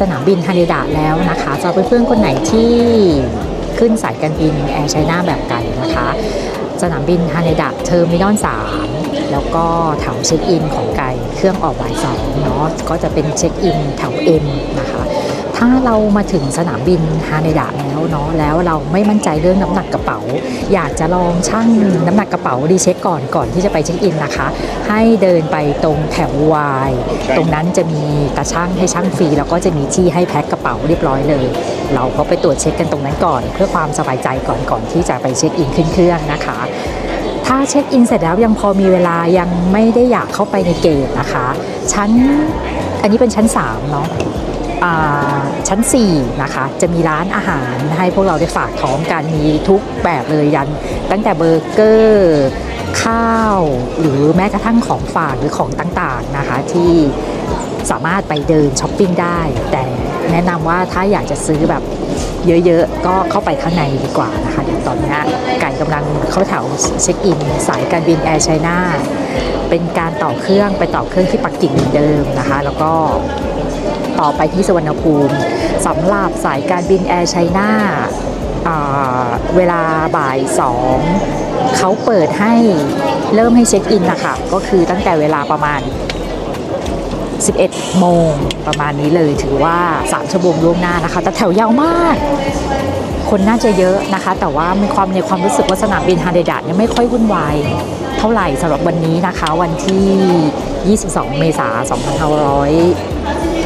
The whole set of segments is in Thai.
สนามบินฮานิดะแล้วนะคะสำหรับเพื่อนๆคนไหนที่ขึ้นสายการบินแอร์ไชน่าแบบไก่นะคะ สนามบินฮานิดะเทอร์มินอล3แล้วก็แถวเช็คอินของไก่เครื่องออกบ่ายสองเนาะก็จะเป็นเช็คอินแถวเอ็มนะคะ ถ้าเรามาถึงสนามบินฮานิดะแล้ว เนาะแล้วเราไม่มั่นใจเรื่องน้ำหนักกระเป๋า อยากจะลองชั่งน้ำหนักกระเป๋าดีเช็คก่อนก่อนที่จะไปเช็คอินนะคะ ให้เดินไปตรงแถววายตรงนั้นจะมีตาช่างให้ช่างฟรีแล้วก็จะมีที่ให้แพ็คกระเป๋าเรียบร้อยเลย เราก็ไปตรวจเช็คกันตรงนั้นก่อน เพื่อความสบายใจก่อนก่อนที่จะไปเช็คอินขึ้นเครื่องนะคะถ้าเช็คอินเสร็จแล้วยังพอมีเวลายังไม่ได้อยากเข้าไปในเกตนะคะ ชั้นอันนี้เป็นชั้น 3 เนาะอ่า ชั้น 4 นะคะ จะมีร้านอาหารให้พวกเราได้ฝากท้องกันมีทุกแบบเลยยัน ตั้งแต่เบอร์เกอร์ข้าว หรือแม้กระทั่งของฝากหรือของต่างๆนะคะที่สามารถไปเดินช้อปปิ้งได้ แต่แนะนำว่าถ้าอยากจะซื้อแบบเยอะๆ ก็เข้าไปข้างในดีกว่านะคะเดี๋ยวตอนนี้ไก่กำลังเข้าแถวเช็คอิน สายการบินแอร์ไชน่าเป็นการต่อเครื่องไปต่อเครื่องที่ปักกิ่งเหมือนเดิมนะคะ แล้วก็ ต่อไปที่สวรรณภูมิสำหรับสายการบินแอร์ไชน่าเวลาบ่ายสองเขาเปิดให้เริ่มให้เช็คอินนะคะก็คือตั้งแต่เวลาประมาณ 11 โมงประมาณนี้เลยถือว่า 3 ชั่วโมงล่วงหน้านะคะ แต่แถวยาวมาก คนน่าจะเยอะนะคะ แต่ว่ามีความในความรู้สึกว่าสนามบินฮาเดดะเนี่ยไม่ค่อยวุ่นวายเท่าไหร่สำหรับวันนี้นะคะ วันที่ 22 เมษายน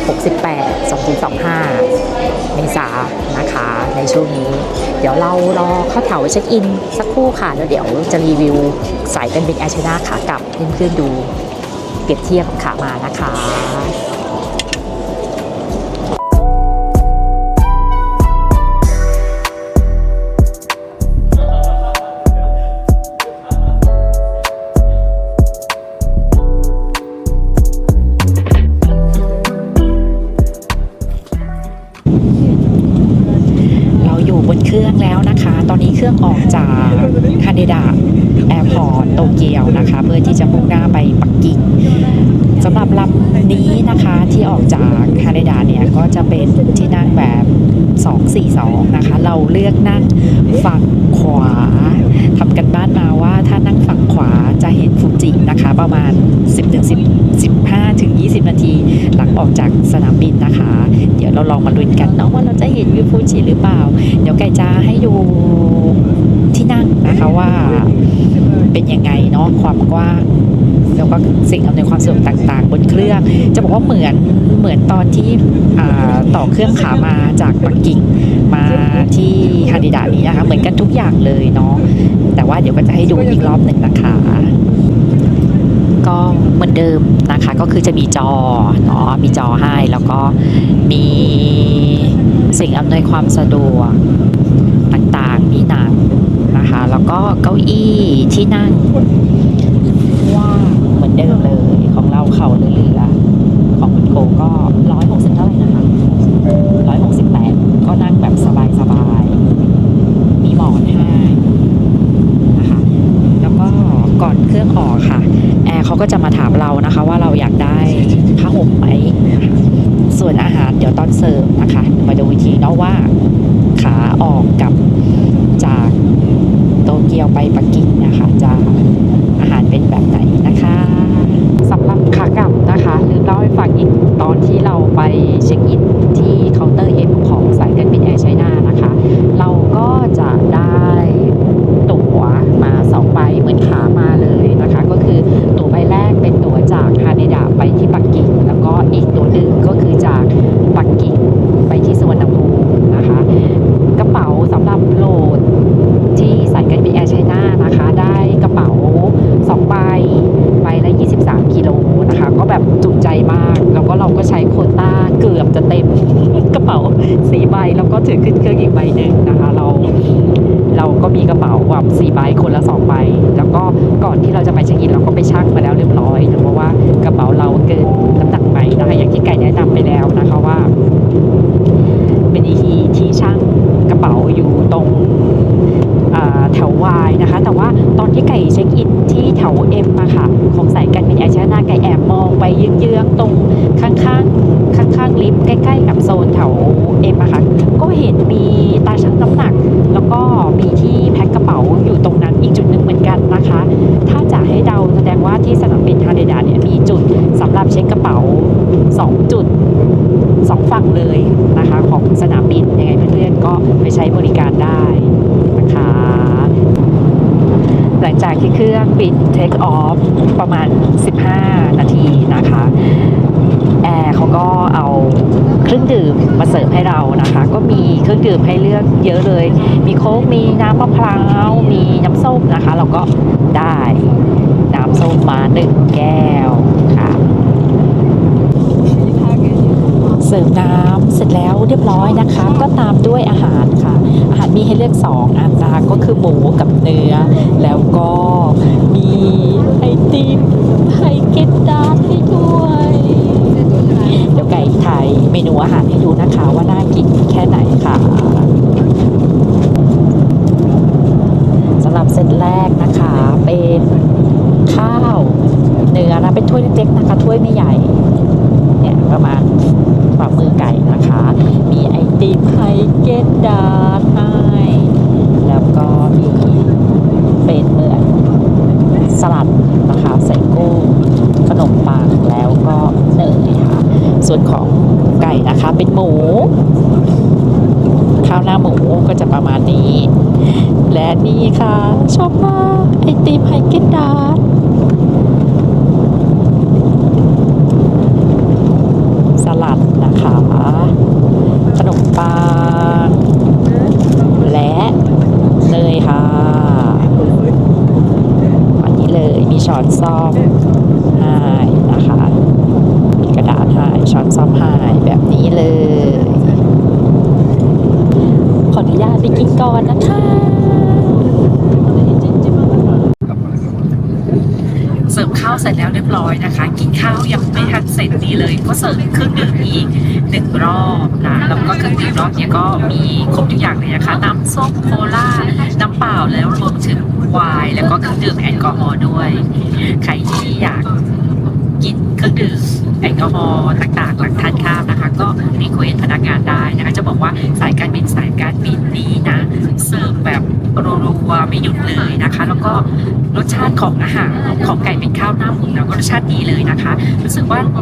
68 2025 เมษานะคะ ในช่วงนี้ เดี๋ยวเรารอเข้าแถวเช็คอิน สักครู่ค่ะ แล้วเดี๋ยวจะรีวิวสายการบินแอร์ชนาขากลับเพื่อนๆดูเปรียบเทียบขามานะคะ เครื่องออกจากฮาเดดะแอร์พอร์ตโตเกียวนะคะ เพื่อที่จะมุ่งหน้าไปปักกิ่งสำหรับลำนี้นะคะที่ออกจากฮาเดดะเนี่ยก็จะเป็นที่นั่งแบบ 242 นะคะ เราเลือกนั่งฝั่งขวาทำกันบ้านมาว่าถ้านั่งฝั่งขวาจะเห็นฟูจินะคะ ประมาณ 10ถึง10 15ถึง20 นาที หลังออกจากสนามบินนะคะ เดี๋ยวเราลองมาลุ้นกันเนาะว่าเราจะเห็นวิวฟูจิหรือเปล่า เดี๋ยวไก่จะให้ดูที่นั่งนะคะว่าเป็นยังไงเนาะความกว้างแล้วก็สิ่งอำนวยความสะดวกต่างๆ บนเครื่อง จะบอกว่าเหมือนเหมือนตอนที่ต่อเครื่องขามาจากปักกิ่งมาที่ฮาดิดานี้นะคะเหมือนกันทุกอย่างเลยเนาะแต่ว่าเดี๋ยวก็จะให้ดูอีกรอบหนึ่งนะคะก็เหมือนเดิมนะคะก็คือจะมีจอเนาะมีจอให้แล้วก็มีสิ่งอำนวยความสะดวก ต่างๆ มีหนังนะคะ แล้วก็เก้าอี้ที่นั่งว่างเหมือนเดิมเลย ของเราเข่าเหลือๆของคุณโกก็ร้อยหกสิบเท่าไหร่นะคะร้อยหกสิบแปดก็นั่งแบบสบายๆ มีหมอนให้นะคะ แล้วก็ก่อนเครื่องออกค่ะ แอร์เขาก็จะมาถามเรานะคะ ว่าเราอยากได้ผ้าห่มไหมนะคะ ส่วนอาหารเดี๋ยวตอนเสิร์ฟนะคะ มาดูวิธีเนาะว่าขาออกกับจากโตเกียวไปปักกิ่งนะคะ จะอาหารเป็นแบบไหนนะคะสำหรับขากลับนะคะลืมเล่าให้ฟังอีกตอนที่เราไปเช็คอินที่เคาน์เตอร์เอ็มของสายการบินแอร์ไชน่านะคะ เราก็จะได้ตั๋วมาสองใบเหมือนขามาเลย คือตั๋วใบแรกเป็นตั๋วจากฮาเนดะไปที่ปักกิ่ง แล้วก็อีกตั๋วหนึ่งก็คือจากปักกิ่งไปที่สวนนภูมินะคะ กระเป๋าสำหรับโหลดที่สายการบินแอร์ไชน่านะคะ ได้กระเป๋า2ใบใบละ 23 กิโลนะคะ ก็แบบจุใจมาก แล้วก็เราก็ใช้โคต้าเกือบจะเต็มกระเป๋าสีใบแล้วก็ถือขึ้นเครื่องอีกใบหนึ่ง มีกระเป๋าแบบสี่ใบคนละสองใบแล้วก็ก่อนที่เราจะไปเช็คอินเราก็ไปชั่งมาแล้วเรียบร้อยเพราะว่ากระเป๋าเราเกินน้ำหนักไหมนะคะอย่างที่ไก่แนะนำไปแล้วนะคะว่า เป็นอีทีที่ชั่งกระเป๋าอยู่ตรงแถววายนะคะ แต่ว่าตอนที่ไก่เช็คอินที่แถวเอ็มอะค่ะ ของสายการบินแอร์ชียนาไก่แอบมองไปเยื้องๆตรงข้างๆข้างๆลิฟต์ใกล้ๆกับโซนแถวเอ็มอะค่ะก็เห็นมีตาชั่งน้ำหนัก แล้วก็ คะ ถ้าจะให้เดาแสดงว่าที่สนามบินฮาเดดาเนี่ยมีจุดสำหรับเช็คกระเป๋า 2 จุด 2 ฝั่งเลยนะคะ ของสนามบินยังไงเพื่อนๆก็ไปใช้บริการได้นะคะ หลังจากที่เครื่องบินเทคออฟประมาณ 15 นาทีนะคะ แอร์เขาก็เอาเครื่องดื่มมาเสิร์ฟให้เรานะคะ ก็มีเครื่องดื่มให้เลือกเยอะเลย มีโค้กมีน้ำมะพร้าวมีน้ำส้มนะคะ เราก็ได้น้ำส้มมาหนึ่งแก้วค่ะเสิร์ฟน้ำเสร็จแล้วเรียบร้อยนะคะ ก็ตามด้วยอาหารค่ะ อาหารมีให้เลือก2อันนะคะก็คือหมูกับเนื้อ แล้วก็มีไอติมไฮเกตดาร์ให้ด้วย ไก่ถ่ายเมนูอาหารให้ดูนะคะว่าน่ากินแค่ไหนค่ะสำหรับเซตแรกนะคะ เป็นข้าวเนื้อนะเป็นถ้วยเล็กๆนะคะถ้วยไม่ใหญ่เนี่ยประมาณฝ่ามือไก่นะคะ มีไอติมไฮเกนดาร์ให้แล้วก็มีเป็นเหมือนสลัดนะคะใส่กุ้งขนมปังแล้วก็เนยค่ะ ส่วนของไก่นะคะ เป็นหมู ข้าวหน้าหมูก็จะประมาณนี้ และนี่ค่ะ ชอบมากไอติมไฮเกนดาร์สลัดนะคะขนมปังและเนยค่ะอันนี้เลยมีช้อนซ่อมนะคะ ระดาษให้ช้อนซ่อมให้แบบนี้เลย ขออนุญาตไปกินก่อนนะคะ เสิร์ฟข้าวเสร็จแล้วเรียบร้อยนะคะ กินข้าวยังไม่ทันเสร็จดีเลย ก็เสิร์ฟเครื่องดื่มอีกหนึ่งรอบนะแล้วก็เครื่องดื่มรอบเนี้ยก็มีครบทุกอย่างเลยนะคะ น้ำส้มโคลาน้ำเปล่าแล้วรวมถึงไวน์แล้วก็เครื่องดื่มแอลกอฮอล์ด้วย ใครที่อยากกินเครื่องดื่ม แอลกอฮอล์ต่างๆ หลังทานข้าวนะคะ ก็รีเควสพนักงานได้นะคะจะบอกว่าสายการบินสายการบินนี้นะเสิร์ฟแบบรัวๆไม่หยุดเลยนะคะ แล้วก็รสชาติของอาหารของไก่เป็นข้าวหน้าหมูแล้วก็รสชาติดีเลยนะคะรู้สึกว่าอ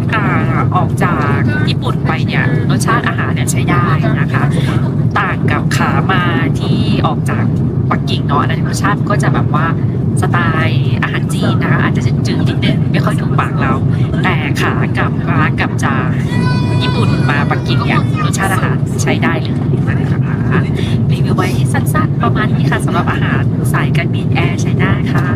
ออกจากญี่ปุ่นไปเนี่ยรสชาติอาหารเนี่ยใช้ได้นะคะ ต่างกับขามาที่ออกจากปักกิ่งเนาะอันนั้นรสชาติก็จะแบบว่าสไตล์อาหารจีนนะคะอาจจะจืดนิดนึงไม่ค่อยถูกปากเรา แต่ขากับมากับจากญี่ปุ่นมาปักกิ่งเนี่ยรสชาติอาหารใช้ได้เลยนะคะรีวิวไว้สั้นๆ ประมาณนี้ค่ะสำหรับอาหารสายการบินแอร์ใช้ได้ค่ะ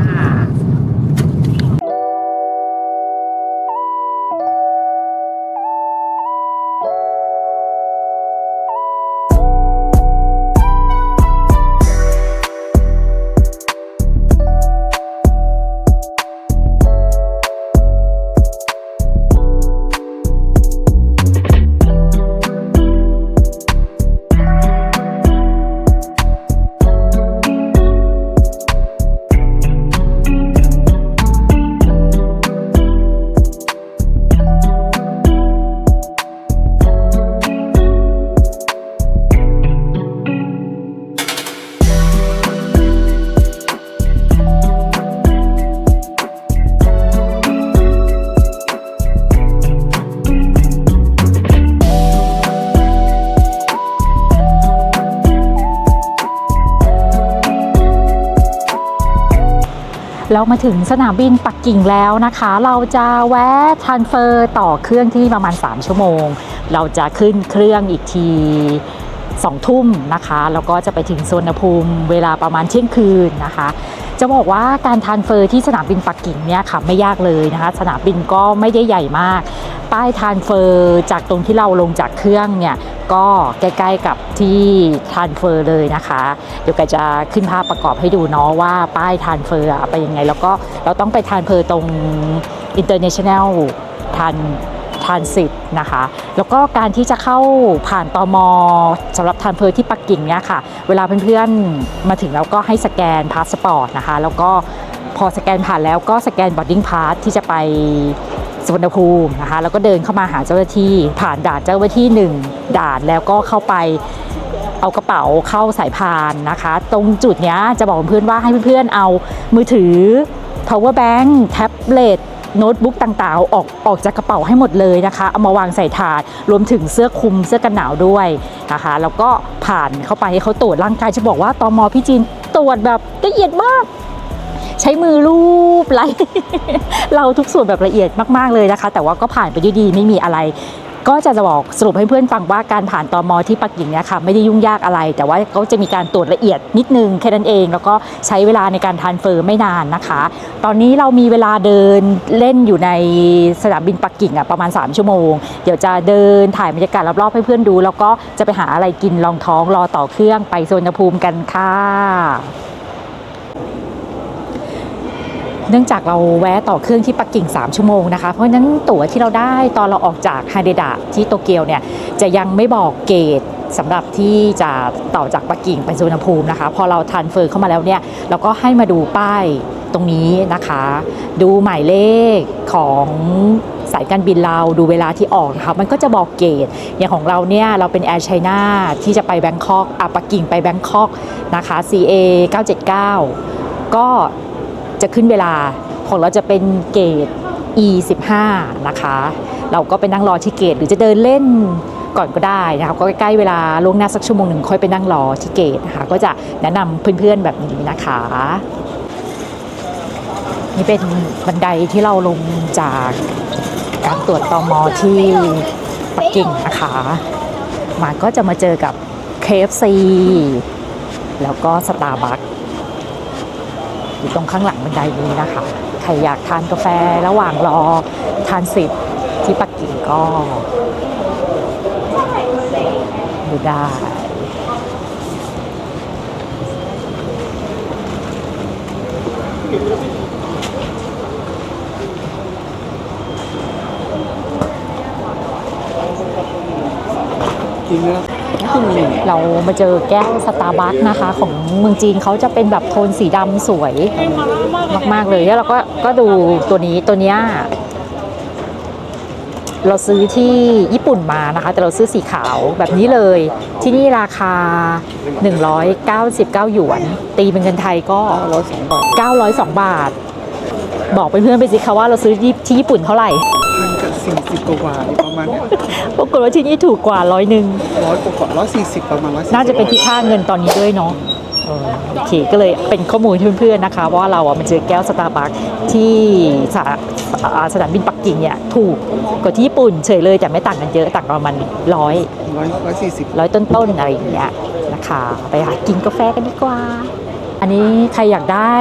มาถึงสนามบินปักกิ่งแล้วนะคะ เราจะแวะทรานเฟอร์ต่อเครื่องที่ประมาณ 3 ชั่วโมง เราจะขึ้นเครื่องอีกที2ทุ่มนะคะ แล้วก็จะไปถึงสวนภูมิเวลาประมาณเที่ยงคืนนะคะ จะบอกว่าการทานเฟอร์ที่สนามบินปักกิ่งเนี่ยค่ะไม่ยากเลยนะคะ สนามบินก็ไม่ได้ใหญ่มาก ป้ายทานเฟอร์จากตรงที่เราลงจากเครื่องเนี่ยก็ใกล้ๆกับที่ทานเฟอร์เลยนะคะ เดี๋ยวก็จะขึ้นภาพประกอบให้ดูเนาะว่าป้ายทานเฟอร์อะไปยังไง แล้วก็เราต้องไปทานเฟอร์ตรง international ทาน ทรานสิตนะคะ แล้วก็การที่จะเข้าผ่านตอมสำหรับทานเฟอร์ที่ปักกิ่งเนี่ยค่ะ เวลาเพื่อนๆมาถึงแล้วก็ให้สแกนพาสปอร์ตนะคะ แล้วก็พอสแกนผ่านแล้วก็สแกนบอร์ดิ้งพาสที่จะไปสุวรรณภูมินะคะ แล้วก็เดินเข้ามาหาเจ้าหน้าที่ ผ่านด่านเจ้าหน้าที่หนึ่งด่านแล้วก็เข้าไปเอากระเป๋าเข้าสายพานนะคะ ตรงจุดเนี้ยจะบอกเพื่อนว่าให้เพื่อนๆเอามือถือ power bank แท็บเล็ต โน้ตบุ๊กต่างๆ ออกออกจากกระเป๋าให้หมดเลยนะคะ เอามาวางใส่ถาด รวมถึงเสื้อคลุมเสื้อกันหนาวด้วยนะคะ แล้วก็ผ่านเข้าไปให้เขาตรวจร่างกายจะบอกว่าตอมอพี่จีนตรวจแบบละเอียดมากใช้มือรูปไล่เราทุกส่วนแบบละเอียดมาก ๆ เลยนะคะ แต่ว่าก็ผ่านไปด้วยดีไม่มีอะไร ก็จะจะบอกสรุปให้เพื่อนฟังว่าการผ่านตอมอที่ปักกิ่งเนี่ยค่ะไม่ได้ยุ่งยากอะไร แต่ว่าเขาจะมีการตรวจละเอียดนิดนึงแค่นั้นเอง แล้วก็ใช้เวลาในการทานเฟอร์ไม่นานนะคะ ตอนนี้เรามีเวลาเดินเล่นอยู่ในสนามบินปักกิ่งอะประมาณ 3 ชั่วโมง เดี๋ยวจะเดินถ่ายบรรยากาศรอบๆให้เพื่อนดู แล้วก็จะไปหาอะไรกินรองท้องรอต่อเครื่องไปสวนภูมิกันค่ะ เนื่องจากเราแวะต่อเครื่องที่ปักกิ่ง 3 ชั่วโมงนะคะ เพราะฉะนั้นตั๋วที่เราได้ตอนเราออกจากฮาเดดะที่โตเกียวเนี่ยจะยังไม่บอกเกตสำหรับที่จะต่อจากปักกิ่งไปสุวรรณภูมินะคะ พอเราทรานเฟอร์เข้ามาแล้วเนี่ยเราก็ให้มาดูป้ายตรงนี้นะคะ ดูหมายเลขของสายการบินเราดูเวลาที่ออกนะคะมันก็จะบอกเกตอย่างของเราเนี่ยเราเป็นแอร์ไชน่าที่จะไปแบงคอกอะปักกิ่งไปแบงคอกนะคะ CA 979 ก็ จะขึ้นเวลาของเราจะเป็นเกต E 15 นะคะ เราก็ไปนั่งรอที่เกต หรือจะเดินเล่นก่อนก็ได้นะคะก็ใกล้เวลาล่วงหน้าสักชั่วโมงหนึ่งค่อยไปนั่งรอที่เกตนะคะก็จะแนะนำเพื่อนๆแบบนี้นะคะ นี่เป็นบันไดที่เราลงจากการตรวจตอมอที่ปักกิ่งนะคะมาก็จะมาเจอกับ KFC แล้วก็สตาร์บัค อยู่ตรงข้างหลังบันไดนี้นะคะ ใครอยากทานกาแฟระหว่างรอทานสิทธิ์ที่ปักกิ่งก็ดูได้จริงนะ เรามาเจอแก้วสตาร์บัคนะคะ ของเมืองจีนเขาจะเป็นแบบโทนสีดำสวยมากๆเลยแล้วเราก็ก็ดูตัวนี้ตัวเนี้ยเราซื้อที่ญี่ปุ่นมานะคะ แต่เราซื้อสีขาวแบบนี้เลย ที่นี่ราคา 199 หยวน ตีเป็นเงินไทยก็ร้อยสองบาท902 บาท บอกเพื่อนๆไปสิคะว่าเราซื้อที่ญี่ปุ่นเท่าไหร่ สี่สิบกว่าบาทประมาณเนี้ยปรากฏว่าที่นี่ถูกกว่าร้อยหนึ่ง ร้อยกว่าร้อยสี่สิบประมาณร้อยน่าจะเป็นที่ค่าเงินตอนนี้ด้วยเนาะเออโอเคก็เลยเป็นข้อมูลให้เพื่อนๆนะคะ ว่าเราอะมาเจอแก้วสตาร์บัคที่สาอ่าสนามบินปักกิ่งเนี่ยถูกกว่าที่ญี่ปุ่นเฉยเลยแต่ไม่ต่างกันเยอะต่างกันประมาณร้อยร้อยร้อยสี่สิบร้อยต้นๆอะไรอย่างเงี้ยนะคะ ไปหากินกาแฟกันดีกว่า อันนี้ใครอยากได้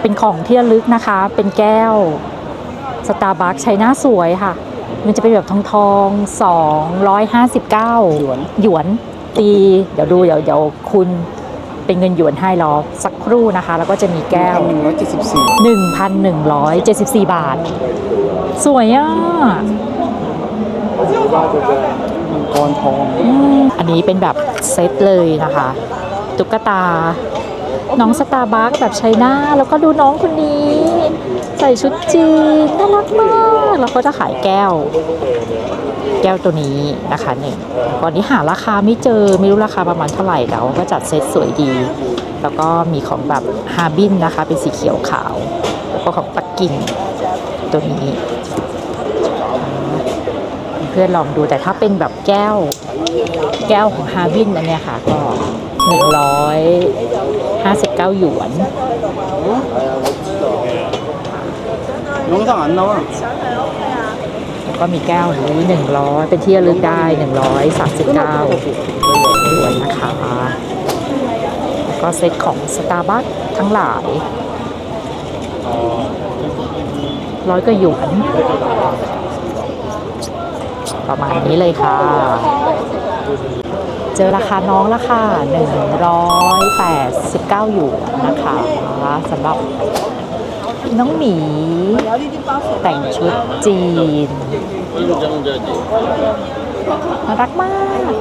เป็นของที่ระลึกนะคะ เป็นแก้ว สตาร์บัคใช้หน้าสวยค่ะ มันจะเป็นแบบทองทองสองร้อยห้าสิบเก้าหยวนหยวนตี เดี๋ยวดูเดี๋ยวเดี๋ยวคุณเป็นเงินหยวนให้รอสักครู่นะคะ แล้วก็จะมีแก้วหนึ่งร้อยเจ็ดสิบสี่1,174 บาท สวยอะมังกรทองอืมอันนี้เป็นแบบเซตเลยนะคะ ตุ๊กตา น้องสตาร์บัคแบบไชน่าแล้วก็ดูน้องคนนี้ ใส่ชุดจีนน่ารักมาก แล้วก็จะขายแก้ว แก้วตัวนี้นะคะหนึ่งตอนนี้หาราคาไม่เจอไม่รู้ราคาประมาณเท่าไหร่แต่ว่าก็จัดเซตสวยดี แล้วก็มีของแบบฮาบินนะคะ เป็นสีเขียวขาวแล้วก็ของปักกิ่งตัวนี้เพื่อนลองดูแต่ถ้าเป็นแบบแก้ว แก้วของฮาบินอันเนี้ยค่ะก็หนึ่งร้อย ห้าสิบเก้าหยวน น้องสารเนาะแล้วก็มีแก้วนี้หนึ่งร้อยเป็นที่ระลึกได้หนึ่งร้อยสามสิบเก้าหยวนนะคะแล้วก็เซตของสตาร์บัคทั้งหลายร้อยก็หยวนประมาณนี้เลยค่ะ เจอราคาน้องราคา189หยวนนะคะสำหรับน้องหมีแต่งชุดจีนน่ารักมาก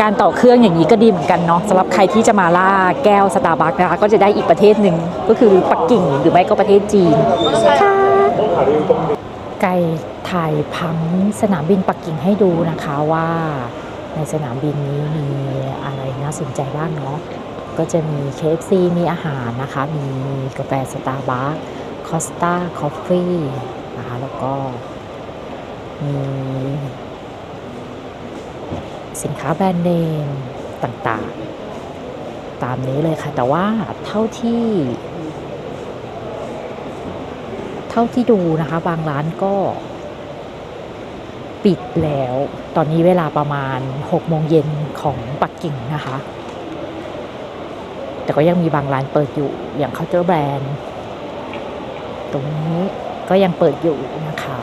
การต่อเครื่องอย่างนี้ก็ดีเหมือนกันเนาะสำหรับใครที่จะมาล่าแก้วสตาร์บัคนะคะก็จะได้อีกประเทศหนึ่งก็คือปักกิ่งหรือไม่ก็ประเทศจีนค่ะไก่ถ่ายพังสนามบินปักกิ่งให้ดูนะคะว่า ในสนามบินนี้มีอะไรน่าสนใจบ้างเนาะก็จะมี KFC มีอาหารนะคะ มีกาแฟสตาร์บัคคอสตาคอฟฟี่นะคะ แล้วก็มีสินค้าแบรนด์เนมต่างๆ ตามนี้เลยค่ะ แต่ว่าเท่าที่ เท่าที่ดูนะคะ บางร้านก็ ปิดแล้ว ตอนนี้เวลาประมาณ6โมงเย็นของปักกิ่งนะคะ แต่ก็ยังมีบางร้านเปิดอยู่อย่างเคาน์เตอร์แบรนด์ ตรงนี้ก็ยังเปิดอยู่นะคะ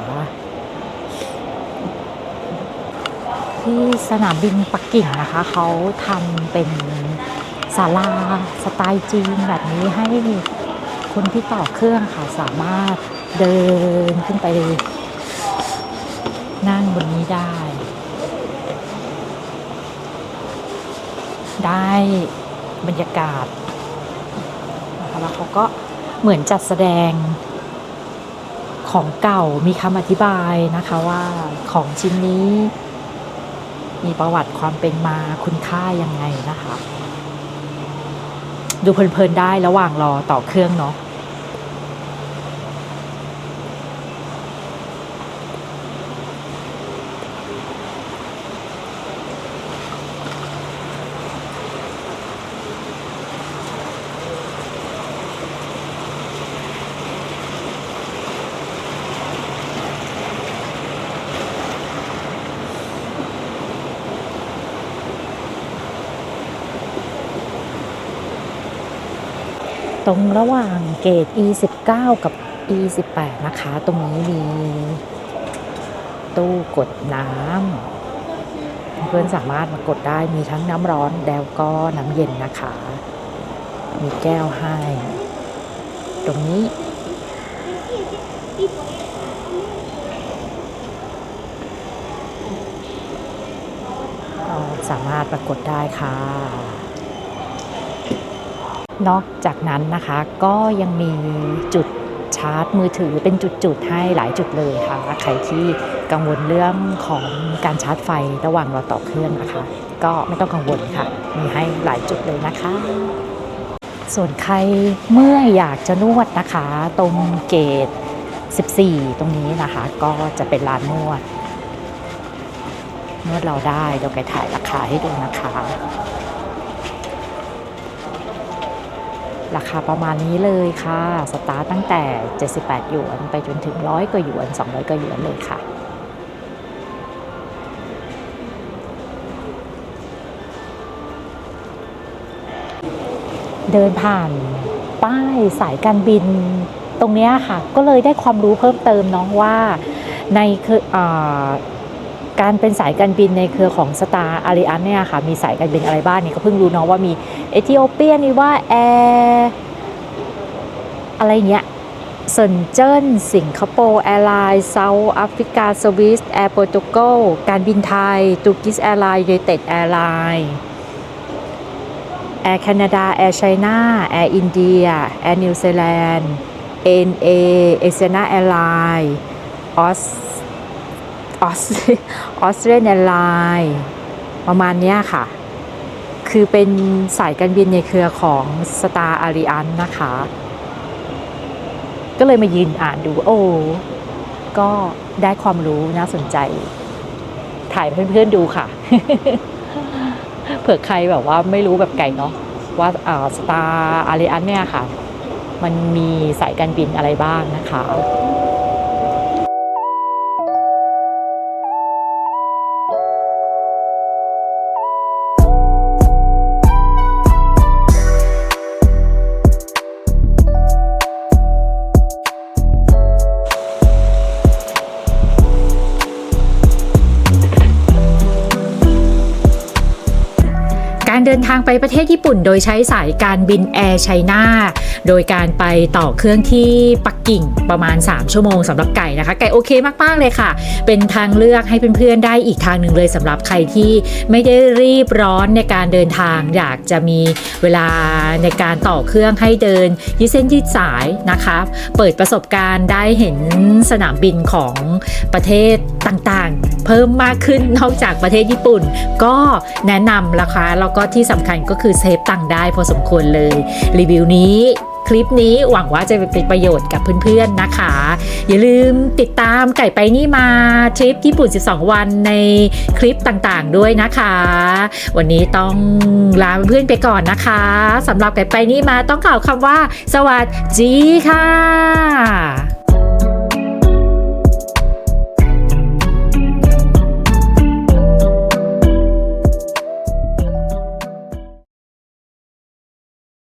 ที่สนามบินปักกิ่งนะคะ เขาทำเป็นศาลาสไตล์จีนแบบนี้ให้คนที่ต่อเครื่องค่ะสามารถเดินขึ้นไป นั่งบนนี้ได้ ได้บรรยากาศนะคะแล้วเขาก็เหมือนจัดแสดงของเก่ามีคำอธิบายนะคะว่าของชิ้นนี้ มีประวัติความเป็นมาคุณค่ายังไงนะคะ ดูเพลินๆได้ระหว่างรอต่อเครื่องเนาะ ตรงระหว่างเกต E19 กับ E18 นะคะ ตรงนี้มี ตู้กดน้ำเพื่อนสามารถมากดได้มีทั้งน้ำร้อนแล้วก็น้ำเย็นนะคะ มีแก้วให้ ตรงนี้ก็สามารถปรากฏได้ค่ะ นอกจากนั้นนะคะก็ยังมีจุดชาร์จมือถือเป็นจุดๆให้หลายจุดเลยค่ะ ใครที่กังวลเรื่องของการชาร์จไฟระหว่างเราต่อเครื่องนะคะ ก็ไม่ต้องกังวลค่ะ มีให้หลายจุดเลยนะคะ ส่วนใครเมื่ออยากจะนวดนะคะ ตรงเกต 14 ตรงนี้นะคะ ก็จะเป็นร้านนวด นวดเราได้เดี๋ยวไกถ่ายราคาให้ดูนะคะ ราคาประมาณนี้เลยค่ะ สตาร์ตตั้งแต่ 78 หยวน ไปจนถึง 100 กว่าหยวน 200 กว่าหยวนเลยค่ะเดินผ่านป้ายสายการบินตรงนี้ค่ะ ก็เลยได้ความรู้เพิ่มเติมเนาะว่าในคืออ การเป็นสายการบินในเครือของสตาร์อาริอันเนี่ยค่ะ มีสายการบินอะไรบ้างเนี่ยก็เพิ่งรู้เนาะว่ามีเอธิโอเปียนี่ว่าแอร์อะไรเงี้ยเซนเจิ้นสิงคโปร์แอร์ไลน์เซาท์แอฟริกาสวิสแอร์โปรตุเกสการบินไทยตูกิสแอร์ไลน์ยูเต็ดแอร์ไลน์แอร์แคนาดาแอร์ไชน่าแอร์อินเดียแอร์นิวซีแลนด์เอ็นเอเอเซนาแอร์ไลน์ออส ออสออสเตรเลียนไลน์ประมาณนี้ค่ะ คือเป็นสายการบินในเครือของ Star a l l i a n c e นะคะ ก็เลยมายืนอ่านดูโอ้ก็ได้ความรู้น่าสนใจ ถ่ายเพื่อนๆดูค่ะ เผื่อใครแบบว่าไม่รู้แบบไก่เนาะว่าสตาร์อารีอันเนี่ยค่ะ มันมีสายการบินอะไรบ้างนะคะ ทางไปประเทศญี่ปุ่น โดยใช้สายการบินแอร์ไชน่าโดยการไปต่อเครื่องที่ปักกิ่งประมาณ 3 ชั่วโมงสำหรับไก่นะคะ ไก่โอเคมากๆเลยค่ะ เป็นทางเลือกให้เพื่อนๆได้อีกทางหนึ่งเลยสำหรับใครที่ไม่ได้รีบร้อนในการเดินทาง อยากจะมีเวลาในการต่อเครื่องให้เดินยืดเส้นยืดสายนะคะเปิดประสบการณ์ได้เห็นสนามบินของประเทศต่างๆ เพิ่มมากขึ้นนอกจากประเทศญี่ปุ่น ก็แนะนำราคาแล้วก็ที่สำคัญก็คือเซฟตังค์ได้พอสมควรเลย รีวิวนี้คลิปนี้หวังว่าจะเป็นประโยชน์กับเพื่อนๆนะคะ อย่าลืมติดตามไก่ไปนี่มาทริปญี่ปุ่น 12 วันในคลิปต่างๆด้วยนะคะ วันนี้ต้องลาเพื่อนไปก่อนนะคะสำหรับไก่ไปนี่มาต้องกล่าวคำว่า สวัสดีค่ะ